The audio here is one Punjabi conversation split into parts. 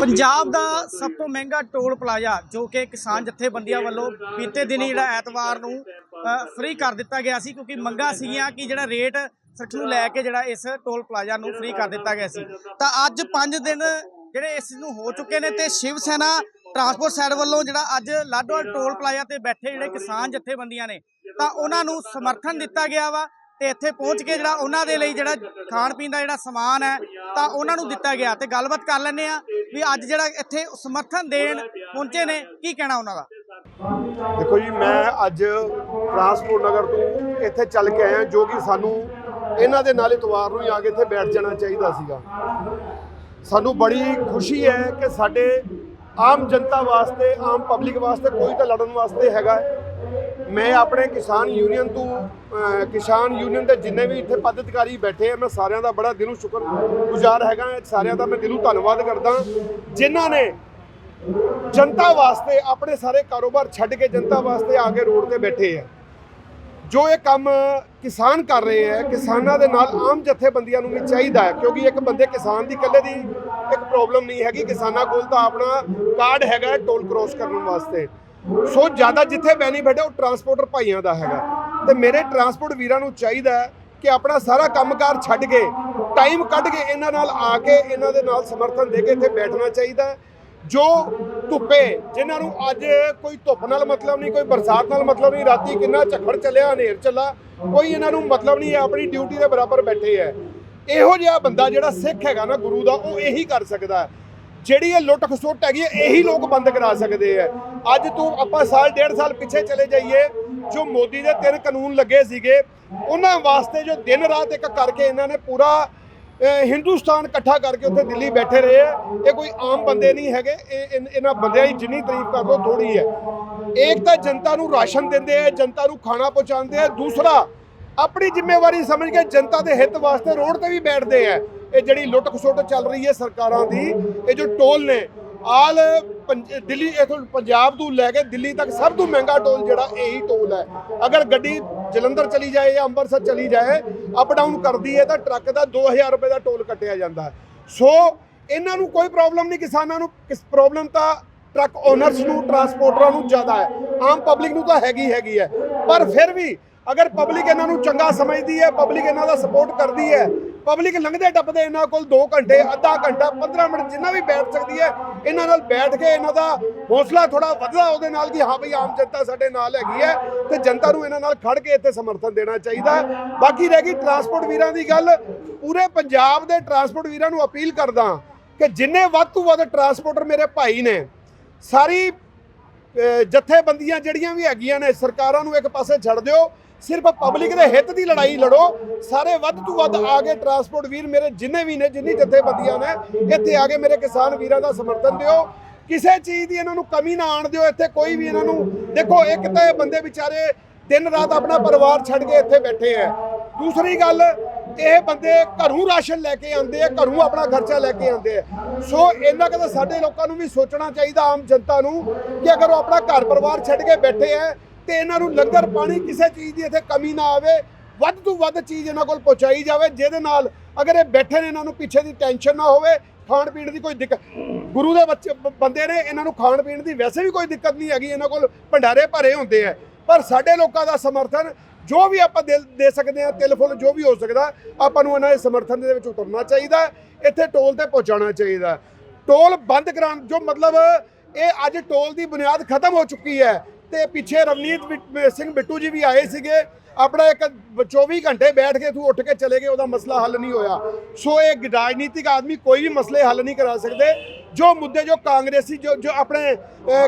ਪੰਜਾਬ ਦਾ ਸਭ ਤੋਂ ਮਹਿੰਗਾ ਟੋਲ ਪਲਾਜ਼ਾ, ਜੋ ਕਿ ਕਿਸਾਨ ਜਥੇਬੰਦੀਆਂ ਵੱਲੋਂ ਬੀਤੇ ਦਿਨੀ ਜਿਹੜਾ ਐਤਵਾਰ ਨੂੰ ਫ੍ਰੀ ਕਰ ਦਿੱਤਾ ਗਿਆ ਸੀ, ਕਿਉਂਕਿ ਮੰਗਾ ਸੀਗੀਆਂ ਕਿ ਜਿਹੜਾ ਰੇਟ ਸੱਠ ਨੂੰ ਲੈ ਕੇ ਜਿਹੜਾ ਇਸ ਟੋਲ ਪਲਾਜ਼ਾ ਨੂੰ ਫ੍ਰੀ ਕਰ ਦਿੱਤਾ ਗਿਆ ਸੀ। ਤਾਂ ਅੱਜ 5 ਦਿਨ ਜਿਹੜੇ ਇਸ ਨੂੰ ਹੋ ਚੁੱਕੇ ਨੇ ਤੇ ਸ਼ਿਵ ਸੈਨਾ ਟਰਾਂਸਪੋਰਟ ਸਾਈਡ ਵੱਲੋਂ ਜਿਹੜਾ ਅੱਜ ਲਾਡੋਵਾਲ ਟੋਲ ਪਲਾਜ਼ਾ ਤੇ ਬੈਠੇ ਜਿਹੜੇ ਕਿਸਾਨ ਜਥੇਬੰਦੀਆਂ ਨੇ, ਤਾਂ ਉਹਨਾਂ ਨੂੰ ਸਮਰਥਨ ਦਿੱਤਾ ਗਿਆ ਵਾ। ਤੇ ਇੱਥੇ ਪਹੁੰਚ ਕੇ ਜਿਹੜਾ ਉਹਨਾਂ ਦੇ ਲਈ ਜਿਹੜਾ ਖਾਣ ਪੀਣ ਦਾ ਜਿਹੜਾ ਸਮਾਨ ਹੈ, ਤਾਂ ਉਹਨਾਂ ਨੂੰ ਦਿੱਤਾ ਗਿਆ। ਤੇ ਗੱਲਬਾਤ ਕਰ ਲੈਂਦੇ ਆ ਵੀ ਅੱਜ ਜਿਹੜਾ ਇੱਥੇ ਸਮਰਥਨ ਦੇਣ ਪਹੁੰਚੇ ਨੇ, ਕੀ ਕਹਿਣਾ ਉਹਨਾਂ ਦਾ? ਦੇਖੋ ਜੀ, ਮੈਂ ਅੱਜ ਟਰਾਂਸਪੋਰਟ ਨਗਰ ਤੋਂ ਇੱਥੇ ਚੱਲ ਕੇ ਆਇਆ, ਜੋ ਕਿ ਸਾਨੂੰ ਇਹਨਾਂ ਦੇ ਨਾਲ ਇਤਵਾਰ ਨੂੰ ਹੀ ਆ ਕੇ ਇੱਥੇ ਬੈਠ ਜਾਣਾ ਚਾਹੀਦਾ ਸੀਗਾ। ਸਾਨੂੰ ਬੜੀ ਖੁਸ਼ੀ ਹੈ ਕਿ ਸਾਡੇ ਆਮ ਜਨਤਾ ਵਾਸਤੇ, ਆਮ ਪਬਲਿਕ ਵਾਸਤੇ ਕੋਈ ਤਾਂ ਲੜਨ ਵਾਸਤੇ ਹੈਗਾ ਮੈਂ ਆਪਣੇ ਕਿਸਾਨ ਯੂਨੀਅਨ ਤੋਂ ਕਿਸਾਨ ਯੂਨੀਅਨ ਦੇ ਜਿੰਨੇ ਵੀ ਇੱਥੇ ਪਦਾਧਿਕਾਰੀ ਬੈਠੇ ਆ, ਮੈਂ ਸਾਰਿਆਂ ਦਾ ਬੜਾ ਦਿਲੋਂ ਸ਼ੁਕਰਗੁਜ਼ਾਰ ਹੈਗਾ ਸਾਰਿਆਂ ਦਾ ਮੈਂ ਦਿਲੋਂ ਧੰਨਵਾਦ ਕਰਦਾ। ਜਿਨ੍ਹਾਂ ਨੇ ਜਨਤਾ ਵਾਸਤੇ, ਆਪਣੇ ਸਾਰੇ ਕਾਰੋਬਾਰ ਛੱਡ ਕੇ ਜਨਤਾ ਵਾਸਤੇ ਆ ਕੇ ਰੋਡ ਤੇ ਬੈਠੇ ਆ। ਜੋ ਇਹ ਕੰਮ ਕਿਸਾਨ ਕਰ ਰਹੇ ਹੈ ਕਿਸਾਨਾਂ ਦੇ ਨਾਲ ਆਮ ਜਥੇਬੰਦੀਆਂ ਨੂੰ ਵੀ ਚਾਹੀਦਾ ਹੈ, ਕਿਉਂਕਿ ਇੱਕ ਬੰਦੇ ਕਿਸਾਨ ਦੀ ਇਕੱਲੇ ਦੀ ਇੱਕ ਪ੍ਰੋਬਲਮ ਨਹੀਂ ਹੈਗੀ। ਕਿਸਾਨਾਂ ਕੋਲ ਤਾਂ ਆਪਣਾ ਕਾਰਡ ਹੈਗਾ ਟੋਲ ਕ੍ਰੋਸ ਕਰਨ ਵਾਸਤੇ। ਸੋ ਜ਼ਿਆਦਾ ਜਿੱਥੇ ਬੈਨੀਫਿਟ ਹੈ ਉਹ ਟਰਾਂਸਪੋਰਟਰ ਭਾਈਆਂ ਦਾ ਹੈਗਾ। ਤੇ ਮੇਰੇ ਟਰਾਂਸਪੋਰਟ ਵੀਰਾਂ ਨੂੰ ਚਾਹੀਦਾ ਹੈ ਕਿ ਆਪਣਾ ਸਾਰਾ ਕੰਮਕਾਰ ਛੱਡ ਕੇ ਟਾਈਮ ਕੱਢ ਕੇ ਇਹਨਾਂ ਨਾਲ ਆ ਕੇ, ਇਹਨਾਂ ਦੇ ਨਾਲ ਸਮਰਥਨ ਦੇ ਕੇ ਇੱਥੇ ਬੈਠਣਾ ਚਾਹੀਦਾ ਜੋ ਧੁੱਪੇ, ਜਿਨ੍ਹਾਂ ਨੂੰ ਅੱਜ ਕੋਈ ਧੁੱਪ ਨਾਲ ਮਤਲਬ ਨਹੀਂ, ਕੋਈ ਬਰਸਾਤ ਨਾਲ ਮਤਲਬ ਨਹੀਂ, ਰਾਤੀ ਕਿੰਨਾ ਝੱਖੜ ਚੱਲਿਆ, ਹਨੇਰ ਚੱਲਾ, ਕੋਈ ਇਹਨਾਂ ਨੂੰ ਮਤਲਬ ਨਹੀਂ ਹੈ ਆਪਣੀ ਡਿਊਟੀ ਦੇ ਬਰਾਬਰ ਬੈਠੇ ਹੈ। ਇਹੋ ਜਿਹਾ ਬੰਦਾ ਜਿਹੜਾ ਸਿੱਖ ਹੈਗਾ ਨਾ ਗੁਰੂ ਦਾ, ਉਹ ਇਹੀ ਕਰ ਸਕਦਾ ਹੈ। ਜਿਹੜੀ ਇਹ ਲੁੱਟ ਖਸੁੱਟ ਹੈਗੀ ਹੈ, ਇਹੀ ਲੋਕ ਬੰਦ ਕਰਾ ਸਕਦੇ ਆ। ਅੱਜ ਤੋਂ ਆਪਾਂ ਸਾਲ, ਡੇਢ ਸਾਲ ਪਿੱਛੇ ਚਲੇ ਜਾਈਏ, ਜੋ ਮੋਦੀ ਦੇ ਤਿੰਨ ਕਾਨੂੰਨ ਲੱਗੇ ਸੀਗੇ, ਉਹਨਾਂ ਵਾਸਤੇ ਜੋ ਦਿਨ ਰਾਤ ਇੱਕ ਕਰਕੇ ਇਹਨਾਂ ਨੇ ਪੂਰਾ ਹਿੰਦੁਸਤਾਨ ਇਕੱਠਾ ਕਰਕੇ ਉੱਥੇ ਦਿੱਲੀ ਬੈਠੇ ਰਹੇ ਆ। ਇਹ ਕੋਈ ਆਮ ਬੰਦੇ ਨਹੀਂ ਹੈਗੇ, ਇਹ ਇਹਨਾਂ ਬੰਦਿਆਂ ਦੀ ਜਿੰਨੀ ਤਾਰੀਫ ਕਰ ਲੋ ਥੋੜੀ ਹੈ। ਇੱਕ ਤਾਂ ਜਨਤਾ ਨੂੰ ਰਾਸ਼ਨ ਦਿੰਦੇ ਆ, ਜਨਤਾ ਨੂੰ ਖਾਣਾ ਪਹੁੰਚਾਉਂਦੇ ਆ। ਦੂਸਰਾ, ਆਪਣੀ ਜ਼ਿੰਮੇਵਾਰੀ ਸਮਝ ਕੇ ਜਨਤਾ ਦੇ ਹਿੱਤ ਵਾਸਤੇ ਰੋਡ ਤੇ ਵੀ ਬੈਠਦੇ ਆ। ਇਹ ਜਿਹੜੀ ਲੁੱਟ ਖਸੁੱਟ ਚੱਲ ਰਹੀ ਹੈ ਸਰਕਾਰਾਂ ਦੀ, ਇਹ ਜੋ ਟੋਲ ਨੇ, ਆਲ ਪੰਜ- ਦਿੱਲੀ, ਇਥੋਂ ਪੰਜਾਬ ਤੋਂ ਲੈ ਕੇ ਦਿੱਲੀ ਤੱਕ ਸਭ ਤੋਂ ਮਹਿੰਗਾ ਟੋਲ ਜਿਹੜਾ, ਇਹੀ ਟੋਲ ਹੈ। ਅਗਰ ਗੱਡੀ ਜਲੰਧਰ ਚਲੀ ਜਾਏ ਜਾਂ ਅੰਮ੍ਰਿਤਸਰ ਚਲੀ ਜਾਏ ਅਪ ਡਾਊਨ ਕਰਦੀ ਹੈ ਤਾਂ ਟਰੱਕ ਦਾ 2000 ਰੁਪਏ ਦਾ ਟੋਲ ਕੱਟਿਆ ਜਾਂਦਾ ਹੈ। ਸੋ, ਇਹਨਾਂ ਨੂੰ ਕੋਈ ਪ੍ਰੋਬਲਮ ਨਹੀਂ, ਕਿਸਾਨਾਂ ਨੂੰ, ਕਿਸ ਪ੍ਰੋਬਲਮ ਤਾਂ ਟਰੱਕ ਓਨਰਸ ਨੂੰ ਟਰਾਂਸਪੋਰਟਰਾਂ ਨੂੰ ਜ਼ਿਆਦਾ ਹੈ। ਆਮ ਪਬਲਿਕ ਨੂੰ ਤਾਂ ਹੈਗੀ ਹੈਗੀ ਹੈ। ਪਰ ਫਿਰ ਵੀ ਅਗਰ ਪਬਲਿਕ ਇਹਨਾਂ ਨੂੰ ਚੰਗਾ ਸਮਝਦੀ ਹੈ ਪਬਲਿਕ ਇਹਨਾਂ ਦਾ ਸਪੋਰਟ ਕਰਦੀ ਹੈ ਪਬਲਿਕ ਲੰਘਦੇ ਟੱਪਦੇ ਇਹਨਾਂ ਕੋਲ 2 ਘੰਟੇ, ਅੱਧਾ ਘੰਟਾ 15 ਮਿੰਟ ਜਿੰਨਾ ਵੀ ਬੈਠ ਸਕਦੀ ਹੈ, ਇਹਨਾਂ ਨਾਲ ਬੈਠ ਕੇ ਇਹਨਾਂ ਦਾ ਹੌਸਲਾ ਥੋੜਾ ਵਧਦਾ ਉਹਦੇ ਨਾਲ ਕਿ ਹਾਂ ਭਈ ਆਮ ਜਨਤਾ ਸਾਡੇ ਨਾਲ ਹੈਗੀ ਹੈ ਤੇ ਜਨਤਾ ਨੂੰ ਇਹਨਾਂ ਨਾਲ ਖੜ ਕੇ ਇੱਥੇ ਸਮਰਥਨ ਦੇਣਾ ਚਾਹੀਦਾ ਬਾਕੀ ਰਹਿ ਗਈ ਟਰਾਂਸਪੋਰਟ ਵੀਰਾਂ ਦੀ ਗੱਲ। ਪੂਰੇ ਪੰਜਾਬ ਦੇ ਟਰਾਂਸਪੋਰਟ ਵੀਰਾਂ ਨੂੰ ਅਪੀਲ ਕਰਦਾ ਕਿ ਜਿੰਨੇ ਵੱਧ ਤੋਂ ਵੱਧ ਟਰਾਂਸਪੋਰਟਰ ਮੇਰੇ ਭਾਈ ਨੇ, ਸਾਰੀ ਜਥੇਬੰਦੀਆਂ ਜਿਹੜੀਆਂ ਵੀ ਹੈਗੀਆਂ ਨੇ, ਸਰਕਾਰਾਂ ਨੂੰ ਇੱਕ ਪਾਸੇ ਛੱਡ ਦਿਓ। ਸਿਰਫ ਪਬਲਿਕ ਦੇ ਹਿੱਤ ਦੀ ਲੜਾਈ ਲੜੋ, ਸਾਰੇ ਵੱਧ ਤੋਂ ਵੱਧ ਆ ਕੇ ਟਰਾਂਸਪੋਰਟ ਵੀਰ ਮੇਰੇ ਜਿੰਨੇ ਵੀ ਨੇ, ਜਿੰਨੀ ਜਥੇਬੰਦੀਆਂ ਨੇ, ਇੱਥੇ ਆ ਕੇ ਮੇਰੇ ਕਿਸਾਨ ਵੀਰਾਂ ਦਾ ਸਮਰਥਨ ਦਿਓ। ਕਿਸੇ ਚੀਜ਼ ਦੀ ਇਹਨਾਂ ਨੂੰ ਕਮੀ ਨਾ ਆਣ ਦਿਓ, ਇੱਥੇ ਕੋਈ ਵੀ ਇਹਨਾਂ ਨੂੰ, ਦੇਖੋ, ਇੱਕ ਤਾਂ ਇਹ ਬੰਦੇ ਵਿਚਾਰੇ ਦਿਨ ਰਾਤ ਆਪਣਾ ਪਰਿਵਾਰ ਛੱਡ ਕੇ ਇੱਥੇ ਬੈਠੇ ਆ ਦੂਸਰੀ ਗੱਲ, ਇਹ ਬੰਦੇ ਘਰੋਂ ਰਾਸ਼ਨ ਲੈ ਕੇ ਆਉਂਦੇ ਆ ਘਰੋਂ ਆਪਣਾ ਖਰਚਾ ਲੈ ਕੇ ਆਉਂਦੇ ਆ ਸੋ ਇਹਨਾਂ ਕਦੇ ਸਾਡੇ ਲੋਕਾਂ ਨੂੰ ਵੀ ਸੋਚਣਾ ਚਾਹੀਦਾ, ਆਮ ਜਨਤਾ ਨੂੰ, ਕਿ ਅਗਰ ਉਹ ਆਪਣਾ ਘਰ ਪਰਿਵਾਰ ਛੱਡ ਕੇ ਬੈਠੇ ਆ ਤੇ ਇਹਨਾਂ ਨੂੰ ਲੰਗਰ ਪਾਣੀ ਕਿਸੇ ਚੀਜ਼ ਦੀ ਇੱਥੇ ਕਮੀ ਨਾ ਆਵੇ, ਵੱਧ ਤੋਂ ਵੱਧ ਚੀਜ਼ ਇਹਨਾਂ ਕੋਲ ਪਹੁੰਚਾਈ ਜਾਵੇ, ਜਿਹਦੇ ਨਾਲ ਅਗਰ ਇਹ ਬੈਠੇ ਨੇ ਇਹਨਾਂ ਨੂੰ ਪਿੱਛੇ ਦੀ ਟੈਨਸ਼ਨ ਨਾ ਹੋਵੇ, ਖਾਣ ਪੀਣ ਦੀ ਕੋਈ ਦਿੱਕਤ ਗੁਰੂ ਦੇ ਬੱਚੇ ਬੰਦੇ ਨੇ ਇਹਨਾਂ ਨੂੰ ਖਾਣ ਪੀਣ ਦੀ ਵੈਸੇ ਵੀ ਕੋਈ ਦਿੱਕਤ ਨਹੀਂ ਹੈਗੀ, ਇਹਨਾਂ ਕੋਲ ਭੰਡਾਰੇ ਭਰੇ ਹੁੰਦੇ ਆ। ਪਰ ਸਾਡੇ ਲੋਕਾਂ ਦਾ ਸਮਰਥਨ ਜੋ ਵੀ ਆਪਾਂ ਦਿਲ ਦੇ ਸਕਦੇ ਆ ਤਿਲ ਫੁੱਲ ਜੋ ਵੀ ਹੋ ਸਕਦਾ, ਆਪਾਂ ਨੂੰ ਇਹਨਾਂ ਦੇ ਸਮਰਥਨ ਦੇ ਵਿੱਚ ਉਤਰਨਾ ਚਾਹੀਦਾ, ਇੱਥੇ ਟੋਲ ਤੇ ਪਹੁੰਚਾਉਣਾ ਚਾਹੀਦਾ। ਟੋਲ ਬੰਦ ਕਰਾਉਣ ਜੋ ਮਤਲਬ ਇਹ ਅੱਜ ਟੋਲ ਦੀ ਬੁਨਿਆਦ ਖਤਮ ਹੋ ਚੁੱਕੀ ਹੈ। ਤੇ ਪਿੱਛੇ ਰਵਨੀਤ ਬਿ- ਸਿੰਘ ਬਿੱਟੂ ਜੀ ਵੀ ਆਏ ਸੀਗੇ। ਆਪਣਾ ਇੱਕ 24 ਘੰਟੇ ਬੈਠ ਕੇ ਤੂੰ ਉੱਠ ਕੇ ਚਲੇ ਗਏ, ਉਹਦਾ ਮਸਲਾ ਹੱਲ ਨਹੀਂ ਹੋਇਆ। ਸੋ ਇਹ ਰਾਜਨੀਤਿਕ ਆਦਮੀ ਕੋਈ ਵੀ ਮਸਲੇ ਹੱਲ ਨਹੀਂ ਕਰਾ ਸਕਦੇ। ਜੋ ਮੁੱਦੇ ਜੋ ਕਾਂਗਰਸੀ, ਜੋ ਜੋ ਆਪਣੇ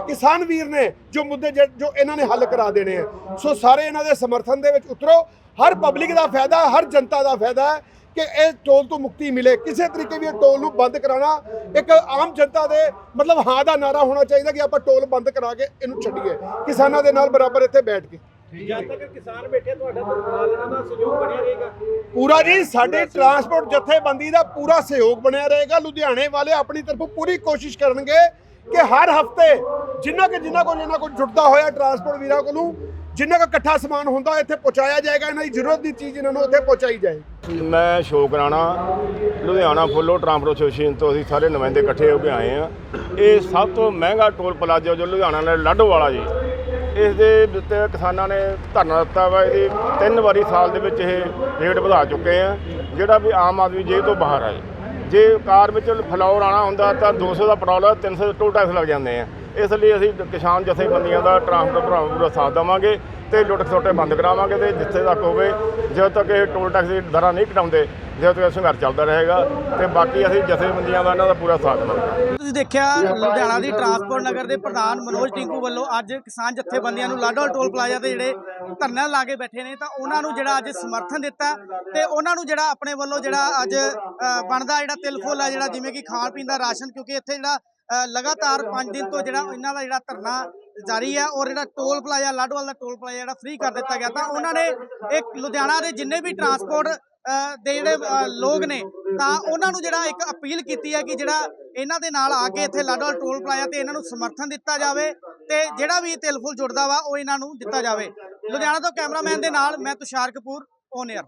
ਕਿਸਾਨ ਵੀਰ ਨੇ, ਜੋ ਮੁੱਦੇ ਜ- ਜੋ ਇਹਨਾਂ ਨੇ ਹੱਲ ਕਰਾ ਦੇਣੇ ਆ ਸੋ ਸਾਰੇ ਇਹਨਾਂ ਦੇ ਸਮਰਥਨ ਦੇ ਵਿੱਚ ਉਤਰੋ। ਹਰ ਪਬਲਿਕ ਦਾ ਫਾਇਦਾ, ਹਰ ਜਨਤਾ ਦਾ ਫਾਇਦਾ ਹੈ। ਕਿ ਇਹ ਟੋਲ ਤੋਂ ਮੁਕਤੀ ਮਿਲੇ। ਕਿਸੇ ਤਰੀਕੇ ਵੀ ਇਹ ਟੋਲ ਨੂੰ ਬੰਦ ਕਰਾਉਣਾ ਇੱਕ ਆਮ ਜਨਤਾ ਦੇ ਮਤਲਬ ਹਾਂ ਦਾ ਨਾਰਾ ਹੋਣਾ ਚਾਹੀਦਾ ਕਿ ਆਪਾਂ ਟੋਲ ਬੰਦ ਕਰਾ ਕੇ ਇਹਨੂੰ ਛੱਡੀਏ। ਕਿਸਾਨਾਂ ਦੇ ਨਾਲ ਬਰਾਬਰ ਇੱਥੇ ਬੈਠ ਕੇ। ਜਦ ਤੱਕ ਕਿਸਾਨ ਬੈਠੇ ਤੁਹਾਡਾ ਨਾਲ ਇਹਨਾਂ ਦਾ ਸਹਿਯੋਗ ਬਣਿਆ ਰਹੇਗਾ। ਪੂਰਾ ਜੀ ਸਾਡੇ ਟਰਾਂਸਪੋਰਟ ਜਥੇਬੰਦੀ ਦਾ ਪੂਰਾ ਸਹਿਯੋਗ ਬਣਿਆ ਰਹੇਗਾ। ਲੁਧਿਆਣੇ ਵਾਲੇ ਆਪਣੀ ਤਰਫੋਂ ਪੂਰੀ ਕੋਸ਼ਿਸ਼ ਕਰਨਗੇ ਕਿ ਹਰ ਹਫ਼ਤੇ ਜਿੰਨਾ ਕਿ ਜਿੰਨਾ ਕੋਲ ਇਹਨਾਂ ਕੋਲ ਜੁੜਦਾ ਹੋਇਆ ਟਰਾਂਸਪੋਰਟ ਵੀਰਾਂ ਕੋਲੋਂ ਜਿੰਨਾ ਕੁ ਇਕੱਠਾ ਸਮਾਨ ਹੁੰਦਾ ਇੱਥੇ ਪਹੁੰਚਾਇਆ ਜਾਏਗਾ, ਇਹਨਾਂ ਦੀ ਜ਼ਰੂਰਤ ਦੀ ਚੀਜ਼ ਇਹਨਾਂ ਨੂੰ ਉੱਥੇ ਪਹੁੰਚਾਈ ਜਾਏਗੀ। ਮੈਂ ਅਸ਼ੋਕ ਰਾਣਾ ਲੁਧਿਆਣਾ ਫੁੱਲੋ ਟਰਾਂਸਪੋਰਟ ਐਸੋਸੀਏਸ਼ਨ ਤੋਂ ਅਸੀਂ ਸਾਰੇ ਨੁਮਾਇੰਦੇ ਇਕੱਠੇ ਹੋ ਕੇ ਆਏ ਆ ਇਹ ਸਭ ਤੋਂ ਮਹਿੰਗਾ ਟੋਲ ਪਲਾਜ਼ਾ ਜੋ ਲੁਧਿਆਣਾ ਨੇ ਲੱਡੋ ਵਾਲਾ ਜੀ, ਇਸ ਦੇ ਉੱਤੇ ਕਿਸਾਨਾਂ ਨੇ ਧਰਨਾ ਦਿੱਤਾ ਵਾ, ਇਹਦੀ ਤਿੰਨ ਵਾਰੀ ਸਾਲ ਦੇ ਵਿੱਚ ਇਹ ਰੇਟ ਵਧਾ ਚੁੱਕੇ ਆ, ਜਿਹੜਾ ਵੀ ਆਮ ਆਦਮੀ ਜੇਬ ਤੋਂ ਬਾਹਰ ਆਏ। ਜੇ ਕਾਰ ਵਿੱਚ ਫਲੌਰ ਆਣਾ ਹੁੰਦਾ ਤਾਂ 200 ਦਾ ਪੈਟਰੋਲ 300 ਦਾ ਟੋਲ ਟੈਕਸ ਲੱਗ ਜਾਂਦੇ ਆ। ਇਸ ਲਈ ਅਸੀਂ ਕਿਸਾਨ ਜਥੇਬੰਦੀਆਂ ਦਾ ਟਰਾਂਸਪੋਰਟ ਭਰਾਵਾਂ ਦਾ ਸਾਥ ਦੇਵਾਂਗੇ ਤੇ ਲੁੱਟ ਖਸੁੱਟੇ ਬੰਦ ਕਰਾਵਾਂਗੇ ਤੇ ਜਿੱਥੇ ਤੱਕ ਹੋਵੇ, ਜਦੋਂ ਤੱਕ ਇਹ ਟੋਲ ਟੈਕਸ ਦੀ ਦਰਾਂ ਨਹੀਂ ਘਟਾਉਂਦੇ ਜਦੋਂ ਤੱਕ ਸੰਘਰਸ਼ ਚੱਲਦਾ ਰਹੇਗਾ ਤੇ ਬਾਕੀ ਅਸੀਂ ਜਥੇਬੰਦੀਆਂ ਦਾ ਇਹਨਾਂ ਦਾ ਪੂਰਾ ਸਾਥ ਦੇਵਾਂਗੇ। ਤੁਸੀਂ ਦੇਖਿਆ ਲੁਧਿਆਣਾ ਦੀ ਟਰਾਂਸਪੋਰਟ ਨਗਰ ਦੇ ਪ੍ਰਧਾਨ ਮਨੋਜ ਟਿੰਕੂ ਵੱਲੋਂ ਅੱਜ ਕਿਸਾਨ ਜਥੇਬੰਦੀਆਂ ਨੂੰ ਲਾਡੋਲ ਟੋਲ ਪਲਾਜ਼ਾ ਤੇ ਜਿਹੜੇ ਧਰਨਾ ਲਾ ਕੇ ਬੈਠੇ ਨੇ ਤਾਂ ਉਹਨਾਂ ਨੂੰ ਜਿਹੜਾ ਅੱਜ ਸਮਰਥਨ ਦਿੱਤਾ ਤੇ ਉਹਨਾਂ ਨੂੰ ਜਿਹੜਾ ਆਪਣੇ ਵੱਲੋਂ ਜਿਹੜਾ ਅੱਜ ਬਣਦਾ ਜਿਹੜਾ ਤਿਲ ਫੁੱਲ ਆ ਜਿਹੜਾ ਜਿਵੇਂ ਕਿ ਖਾਣ ਪੀਣ ਦਾ ਰਾਸ਼ਨ ਕਿਉਂਕਿ ਇੱਥੇ ਜਿਹੜਾ ਲਗਾਤਾਰ 5 ਦਿਨ ਤੋਂ ਜਿਹੜਾ ਇਹਨਾਂ ਦਾ ਜਿਹੜਾ ਧਰਨਾ ਜਾਰੀ ਹੈ ਔਰ ਜਿਹੜਾ ਟੋਲ ਪਲਾਜ਼ਾ, ਲਾਡਵਾਲ ਦਾ ਟੋਲ ਪਲਾਜ਼ਾ ਜਿਹੜਾ ਫ੍ਰੀ ਕਰ ਦਿੱਤਾ ਗਿਆ ਤਾਂ ਉਹਨਾਂ ਨੇ ਇੱਕ ਲੁਧਿਆਣਾ ਦੇ ਜਿੰਨੇ ਵੀ ਟਰਾਂਸਪੋਰਟ ਦੇ ਜਿਹੜੇ ਲੋਕ ਨੇ ਤਾਂ ਉਹਨਾਂ ਨੂੰ ਜਿਹੜਾ ਇੱਕ ਅਪੀਲ ਕੀਤੀ ਹੈ ਕਿ ਜਿਹੜਾ ਇਹਨਾਂ ਦੇ ਨਾਲ ਆ ਕੇ ਇੱਥੇ ਲਾਡਵਾਲ ਟੋਲ ਪਲਾਜ਼ਾ ਤੇ ਇਹਨਾਂ ਨੂੰ ਸਮਰਥਨ ਦਿੱਤਾ ਜਾਵੇ ਤੇ ਜਿਹੜਾ ਵੀ ਤਿਲ ਫੁੱਲ ਜੁੜਦਾ ਵਾ ਉਹ ਇਹਨਾਂ ਨੂੰ ਦਿੱਤਾ ਜਾਵੇ। ਲੁਧਿਆਣਾ ਤੋਂ ਕੈਮਰਾਮੈਨ ਦੇ ਨਾਲ ਮੈਂ ਤੁਸ਼ਾਰ ਕਪੂਰ ਔਨ 에ਅਰ